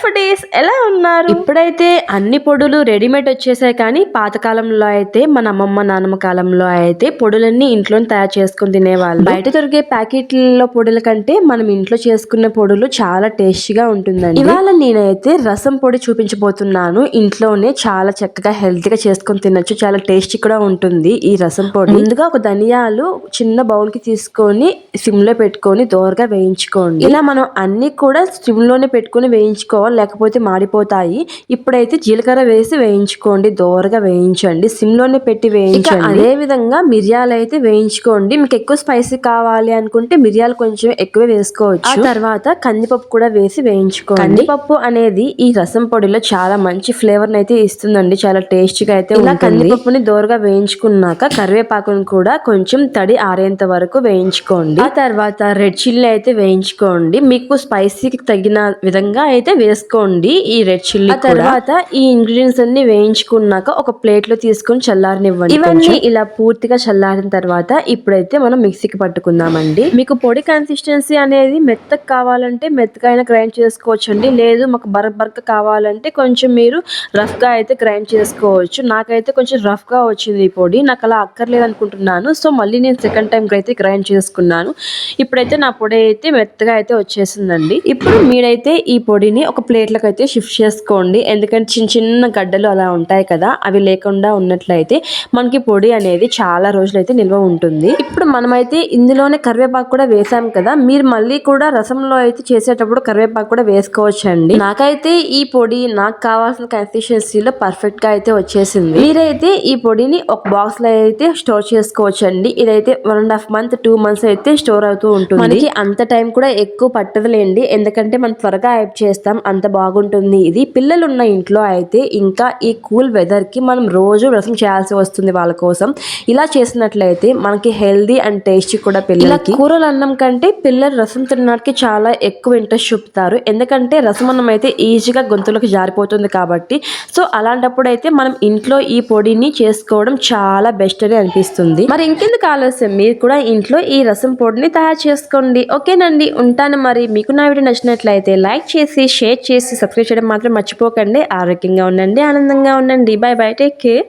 Days ఎలా ఉన్నారు? ఇప్పుడైతే అన్ని పొడులు రెడీమేడ్ వచ్చేసాయి కానీ పాతకాలంలో అయితే మన అమ్మమ్మ నాన్నమ్మ కాలంలో అయితే పొడులన్నీ ఇంట్లో తయారు చేసుకుని తినేవాళ్ళు. బయట దొరికే ప్యాకెట్లలో పొడుల కంటే మనం ఇంట్లో చేసుకునే పొడులు చాలా టేస్టీగా ఉంటుందండి. ఇవాళ నేనైతే రసం పొడి చూపించబోతున్నాను. ఇంట్లోనే చాలా చక్కగా హెల్తీగా చేసుకొని తినొచ్చు. చాలా టేస్టీ కూడా ఉంటుంది ఈ రసం పొడి. ముందుగా ఒక ధనియాలు చిన్న బౌల్కి తీసుకొని సిమ్లో పెట్టుకొని దోరగా వేయించుకోండి. ఇలా మనం అన్ని కూడా సిమ్లోనే పెట్టుకొని వేయించుకో లేకపోతే మాడిపోతాయి. ఇప్పుడైతే జీలకర్ర వేసి వేయించుకోండి. దోరగా వేయించండి. సిమ్లోనే పెట్టి వేయించండి అదే విధంగా మిరియాలు అయితే వేయించుకోండి. మీకు ఎక్కువ స్పైసీ కావాలి అనుకుంటే మిరియాలు కొంచెం ఎక్కువ వేసుకోవచ్చు. ఆ తర్వాత కందిపప్పు కూడా వేసి వేయించుకోండి. కందిపప్పు అనేది ఈ రసం పొడిలో చాలా మంచి ఫ్లేవర్ అయితే ఇస్తుందండి. చాలా టేస్టీగా అయితే ఇలా కందిపప్పుని దోరగా వేయించుకున్నాక కరివేపాకును కూడా కొంచెం తడి ఆరేంత వరకు వేయించుకోండి. ఆ తర్వాత రెడ్ చిల్లీ అయితే వేయించుకోండి. మీకు స్పైసీకి తగిన విధంగా అయితే వేసుకోండి ఈ రెడ్ చిల్లీ తర్వాత ఈ ఇంగ్రీడియంట్స్ అన్ని వేయించుకున్నాక ఒక ప్లేట్లో తీసుకొని చల్లారనివ్వండి ఇవన్నీ ఇలా పూర్తిగా చల్లారిన తర్వాత ఇప్పుడైతే మనం మిక్సీకి పట్టుకుందామండి. మీకు పొడి కన్సిస్టెన్సీ అనేది మెత్తగా కావాలంటే మెత్తగా అయినా గ్రైండ్ చేసుకోవచ్చు అండి లేదు మాకు బరక బరక కావాలంటే కొంచెం మీరు రఫ్గా అయితే గ్రైండ్ చేసుకోవచ్చు. నాకైతే కొంచెం రఫ్గా వచ్చింది ఈ పొడి. నాకు అలా అక్కర్లేదు అనుకుంటున్నాను. సో మళ్ళీ నేను సెకండ్ టైం అయితే గ్రైండ్ చేసుకున్నాను. ఇప్పుడైతే నా పొడి అయితే మెత్తగా అయితే వచ్చేసిందండి. ఇప్పుడు మీరైతే ఈ పొడిని ఒక ప్లేట్లకు అయితే షిఫ్ట్ చేసుకోండి. ఎందుకంటే చిన్న చిన్న గడ్డలు అలా ఉంటాయి కదా అవి లేకుండా ఉన్నట్లయితే మనకి పొడి అనేది చాలా రోజులైతే నిల్వ ఉంటుంది. ఇప్పుడు మనమైతే ఇందులోనే కరివేపాకు కూడా వేసాం కదా మీరు మళ్ళీ కూడా రసంలో అయితే చేసేటప్పుడు కరివేపాకు కూడా వేసుకోవచ్చు అండి నాకైతే ఈ పొడి నాకు కావాల్సిన కన్సిస్టెన్సీలో పర్ఫెక్ట్గా అయితే వచ్చేసింది. మీరైతే ఈ పొడిని ఒక బాక్స్లో అయితే స్టోర్ చేసుకోవచ్చు అండి ఇదైతే one and half month two months అయితే స్టోర్ అవుతూ ఉంటుంది. మనకి అంత టైం కూడా ఎక్కువ పట్టదులేండి. ఎందుకంటే మనం త్వరగా యాడ్ చేస్తాం అంత బాగుంటుంది. ఇది పిల్లలు ఉన్న ఇంట్లో అయితే ఇంకా ఈ కూల్ వెదర్కి మనం రోజు రసం చేయాల్సి వస్తుంది వాళ్ళ కోసం. ఇలా చేసినట్లయితే మనకి హెల్దీ అండ్ టేస్టీ కూడా పిల్లలకి. కూరలు అన్నం కంటే పిల్లలు రసం తినడానికి చాలా ఎక్కువ ఇంట్రెస్ట్ చూపుతారు. ఎందుకంటే రసం అన్నం అయితే ఈజీగా గొంతులోకి జారిపోతుంది కాబట్టి. సో అలాంటప్పుడు అయితే మనం ఇంట్లో ఈ పొడిని చేసుకోవడం చాలా బెస్ట్ అని అనిపిస్తుంది. మరి ఇంకెందుకు ఆలస్యం? మీరు కూడా ఇంట్లో ఈ రసం పొడిని తయారు చేసుకోండి. ఓకేనండి. ఉంటాను మరి. మీకు నా వీడియో నచ్చినట్లయితే లైక్ చేసి షేర్ చేసి సబ్స్క్రైబ్ చేయడం మాత్రం మర్చిపోకండి. ఆరోగ్యంగా ఉండండి ఆనందంగా ఉండండి. Bye bye take care